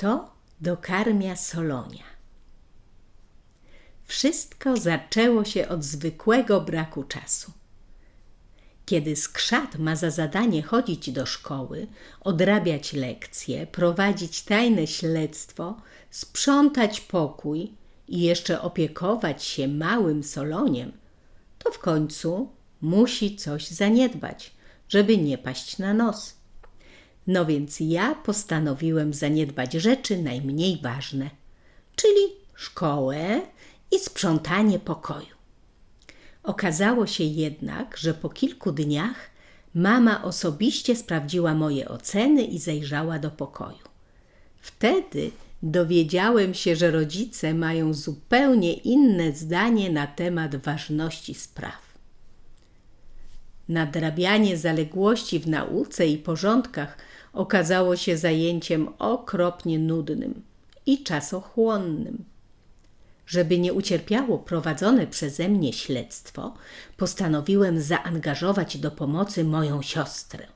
Kto dokarmia Solonia? Wszystko zaczęło się od zwykłego braku czasu. Kiedy skrzat ma za zadanie chodzić do szkoły, odrabiać lekcje, prowadzić tajne śledztwo, sprzątać pokój i jeszcze opiekować się małym soloniem, to w końcu musi coś zaniedbać, żeby nie paść na nos. No więc ja postanowiłem zaniedbać rzeczy najmniej ważne, czyli szkołę i sprzątanie pokoju. Okazało się jednak, że po kilku dniach mama osobiście sprawdziła moje oceny i zajrzała do pokoju. Wtedy dowiedziałem się, że rodzice mają zupełnie inne zdanie na temat ważności spraw. Nadrabianie zaległości w nauce i porządkach okazało się zajęciem okropnie nudnym i czasochłonnym. Żeby nie ucierpiało prowadzone przeze mnie śledztwo, postanowiłem zaangażować do pomocy moją siostrę.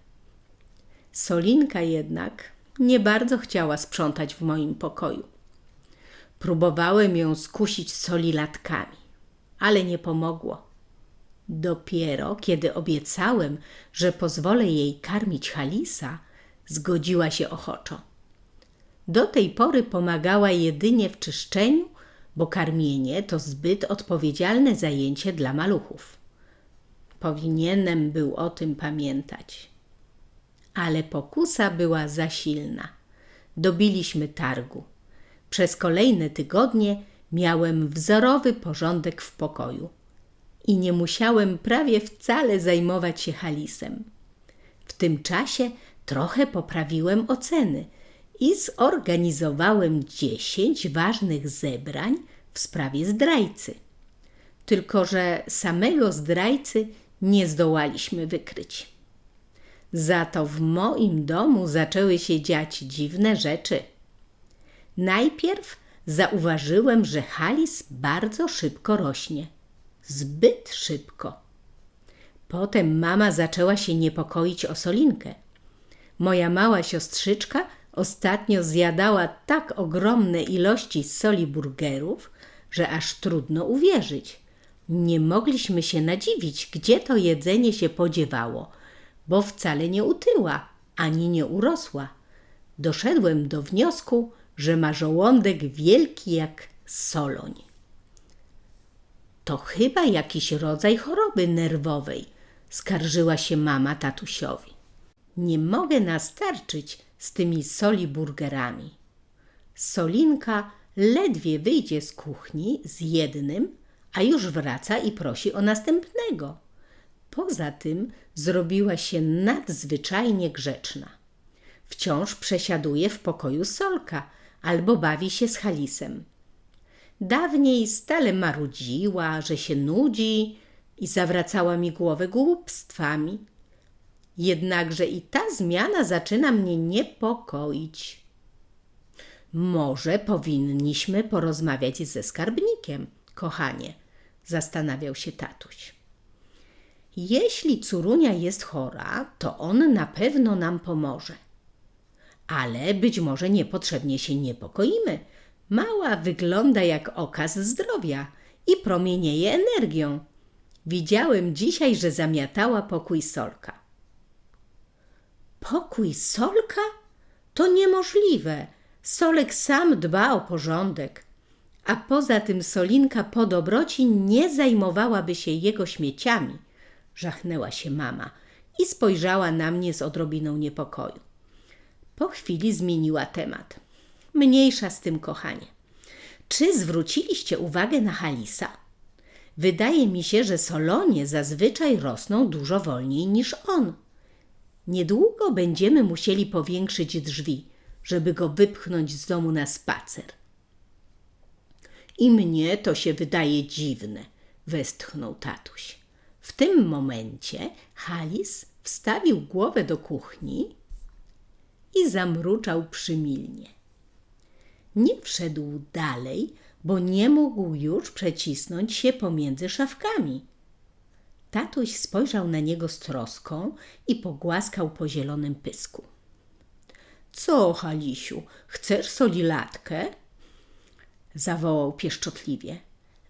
Solinka jednak nie bardzo chciała sprzątać w moim pokoju. Próbowałem ją skusić solilatkami, ale nie pomogło. Dopiero kiedy obiecałem, że pozwolę jej karmić Halisa, zgodziła się ochoczo. Do tej pory pomagała jedynie w czyszczeniu, bo karmienie to zbyt odpowiedzialne zajęcie dla maluchów. Powinienem był o tym pamiętać. Ale pokusa była za silna. Dobiliśmy targu. Przez kolejne tygodnie miałem wzorowy porządek w pokoju i nie musiałem prawie wcale zajmować się Halisem. W tym czasie trochę poprawiłem oceny i zorganizowałem dziesięć ważnych zebrań w sprawie zdrajcy. Tylko, że samego zdrajcy nie zdołaliśmy wykryć. Za to w moim domu zaczęły się dziać dziwne rzeczy. Najpierw zauważyłem, że Halis bardzo szybko rośnie. Zbyt szybko. Potem mama zaczęła się niepokoić o Solinkę. Moja mała siostrzyczka ostatnio zjadała tak ogromne ilości soli burgerów, że aż trudno uwierzyć. Nie mogliśmy się nadziwić, gdzie to jedzenie się podziewało, bo wcale nie utyła ani nie urosła. Doszedłem do wniosku, że ma żołądek wielki jak soloń. To chyba jakiś rodzaj choroby nerwowej, skarżyła się mama tatusiowi. Nie mogę nastarczyć z tymi soli burgerami. Solinka ledwie wyjdzie z kuchni z jednym, a już wraca i prosi o następnego. Poza tym zrobiła się nadzwyczajnie grzeczna. Wciąż przesiaduje w pokoju Solka albo bawi się z Halisem. Dawniej stale marudziła, że się nudzi i zawracała mi głowę głupstwami. Jednakże i ta zmiana zaczyna mnie niepokoić. Może powinniśmy porozmawiać ze skarbnikiem, kochanie, zastanawiał się tatuś. Jeśli córunia jest chora, to on na pewno nam pomoże. Ale być może niepotrzebnie się niepokoimy. Mała wygląda jak okaz zdrowia i promienieje energią. Widziałem dzisiaj, że zamiatała pokój Solka. Pokój Solka? To niemożliwe. Solek sam dba o porządek. A poza tym Solinka po dobroci nie zajmowałaby się jego śmieciami. Żachnęła się mama i spojrzała na mnie z odrobiną niepokoju. Po chwili zmieniła temat. Mniejsza z tym, kochanie. Czy zwróciliście uwagę na Halisa? Wydaje mi się, że Solonie zazwyczaj rosną dużo wolniej niż on. Niedługo będziemy musieli powiększyć drzwi, żeby go wypchnąć z domu na spacer. I mnie to się wydaje dziwne, westchnął tatuś. W tym momencie Halis wstawił głowę do kuchni i zamruczał przymilnie. Nie wszedł dalej, bo nie mógł już przecisnąć się pomiędzy szafkami. Tatuś spojrzał na niego z troską i pogłaskał po zielonym pysku. Co, Halisiu, chcesz solilatkę? Zawołał pieszczotliwie,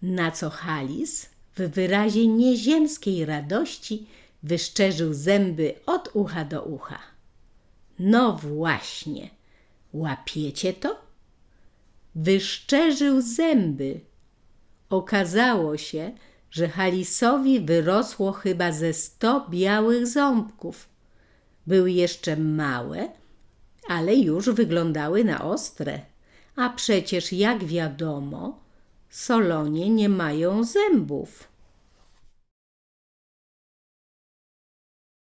na co Halis w wyrazie nieziemskiej radości wyszczerzył zęby od ucha do ucha. No właśnie, łapiecie to? Wyszczerzył zęby. Okazało się, że Halisowi wyrosło chyba ze sto białych ząbków. Były jeszcze małe, ale już wyglądały na ostre. A przecież, jak wiadomo, solonie nie mają zębów.